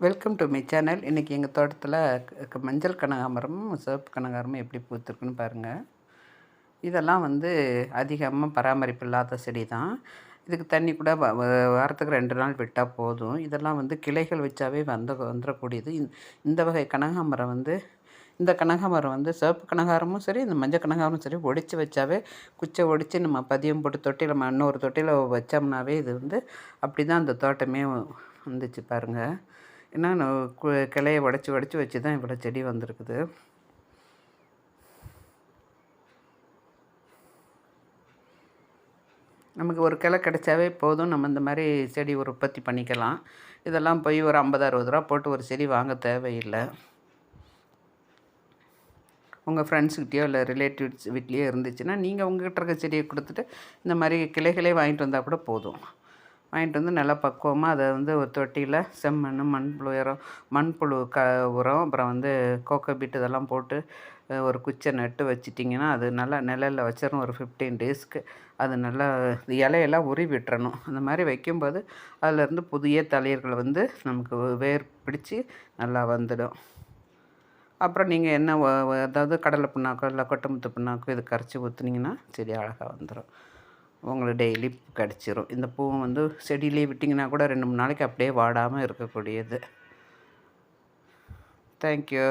Welcome to my channel இன்றைக்கி எங்கள் தோட்டத்தில் மஞ்சள் கனகாமரமும் சிவப்பு கனகாமரமும் எப்படி பூத்துருக்குன்னு பாருங்கள் இதெல்லாம் வந்து அதிகமாக பராமரிப்பு இல்லாத செடி தான் இதுக்கு தண்ணி கூட வாரத்துக்கு ரெண்டு நாள் விட்டால் போதும். இதெல்லாம் வந்து கிளைகள் வச்சாவே வந்து வந்துடக்கூடியது இந்த வகை கனகாமரம் வந்து இந்த கனகாமரம் வந்து சிவப்பு கனகாரமும் சரி இந்த மஞ்சள் கனகாரமும் சரி ஒடித்து வச்சாவே குச்சை ஒடிச்சு நம்ம பதியம் போட்டு தொட்டியில் இன்னொரு தொட்டியில் வச்சோம்னாவே இது வந்து அப்படி தான் அந்த தோட்டமே வந்துச்சு பாருங்கள் ஏன்னா கிளையை உடச்சி உடச்சி வச்சு தான் இவ்வளோ செடி வந்திருக்குது. நமக்கு ஒரு கிளை கிடைச்சாவே போதும். நம்ம இந்த மாதிரி செடி உற்பத்தி பண்ணிக்கலாம். இதெல்லாம் போய் ஒரு ஐம்பது அறுபது ரூபா போட்டு ஒரு செடி வாங்க தேவையில்லை. உங்கள் ஃப்ரெண்ட்ஸுக்கிட்டேயோ இல்லை ரிலேட்டிவ்ஸ் வீட்லேயோ இருந்துச்சுன்னா நீங்கள் உங்கள்கிட்ட இருக்க செடியை கொடுத்துட்டு இந்த மாதிரி கிளைகளே வாங்கிட்டு வந்தால் கூட போதும். வாங்கிட்டு வந்து நல்லா பக்குவமாக அதை வந்து ஒரு தொட்டியில் செம்மண் மண்புழு உரம் மண்புழு க உரம் அப்புறம் வந்து கோக்கோபீட் இதெல்லாம் போட்டு ஒரு குச்சை நட்டு வச்சிட்டிங்கன்னா அது நல்லா நிழலில் வச்சிடணும் ஒரு ஃபிஃப்டீன் டேஸ்க்கு அது நல்லா இலையெல்லாம் உரி விட்டுறணும். அந்த மாதிரி வைக்கும்போது அதிலேருந்து புதிய தளிர்கள் வந்து நமக்கு வேர் பிடிச்சி நல்லா வந்துடும். அப்புறம் நீங்கள் என்ன அதாவது கடலை புண்ணாக்கோ இல்லை கொட்டமுத்து புண்ணாக்கோ இது கரைச்சி ஊற்றுனீங்கன்னா செடி அழகாக வந்துடும் உங்களுக்கு டெய்லி கிடச்சிரும். இந்த பூவை வந்து செடியிலே விட்டிங்கன்னா கூட ரெண்டு மூணு நாளைக்கு அப்படியே வாடாமல் இருக்கக்கூடியது. தேங்க்யூ